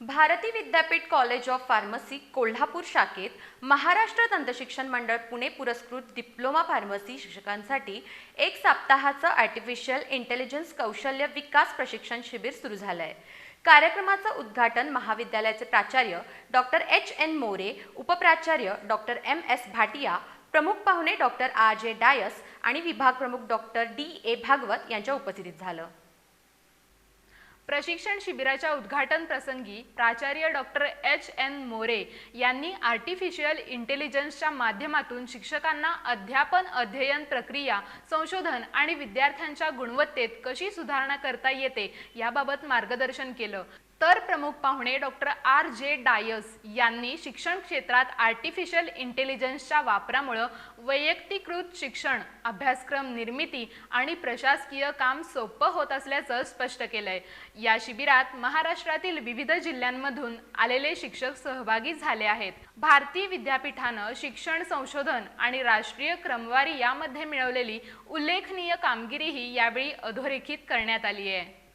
Bharati Vidyapeeth college of pharmacy Kolhapur शाखेत महाराष्ट्र दंतशिक्षण मंडळ पुणे पुरस्कृत डिप्लोमा फार्मसी शिक्षकांसाठी एक सप्ताहाचं आर्टिफिशियल इंटेलिजन्स कौशल्य विकास प्रशिक्षण शिबिर सुरू झालं आहे कार्यक्रमाचं उद्घाटन महाविद्यालयाचे प्राचार्य डॉक्टर एच. एन. मोरे उपप्राचार्य डॉक्टर एम. एस. भाटिया प्रमुख पाहुणे डॉक्टर आर. जे. डायस आणि विभाग प्रमुख डॉक्टर डी. ए. भागवत यांच्या उपस्थितीत झालं. प्रशिक्षण शिबिराच्या उद्घाटन प्रसंगी प्राचार्य डॉक्टर एच एन मोरे यांनी आर्टिफिशियल इंटेलिजन्सच्या माध्यमातून शिक्षकांना अध्यापन अध्ययन प्रक्रिया संशोधन आणि विद्यार्थ्यांच्या गुणवत्तेत कशी सुधारणा करता येते याबाबत मार्गदर्शन केलं. तर प्रमुख पाहुणे डॉक्टर आर जे डायस यांनी शिक्षण क्षेत्रात आर्टिफिशियल इंटेलिजन्सच्या वापरामुळं वैयक्तिकृत शिक्षण अभ्यासक्रम निर्मिती आणि प्रशासकीय काम सोपं होत असल्याचं स्पष्ट केलंय. या शिबिरात महाराष्ट्रातील विविध जिल्ह्यांमधून आलेले शिक्षक सहभागी झाले आहेत. भारतीय विद्यापीठानं शिक्षण संशोधन आणि राष्ट्रीय क्रमवारी यामध्ये मिळवलेली उल्लेखनीय कामगिरीही यावेळी अधोरेखित करण्यात आली आहे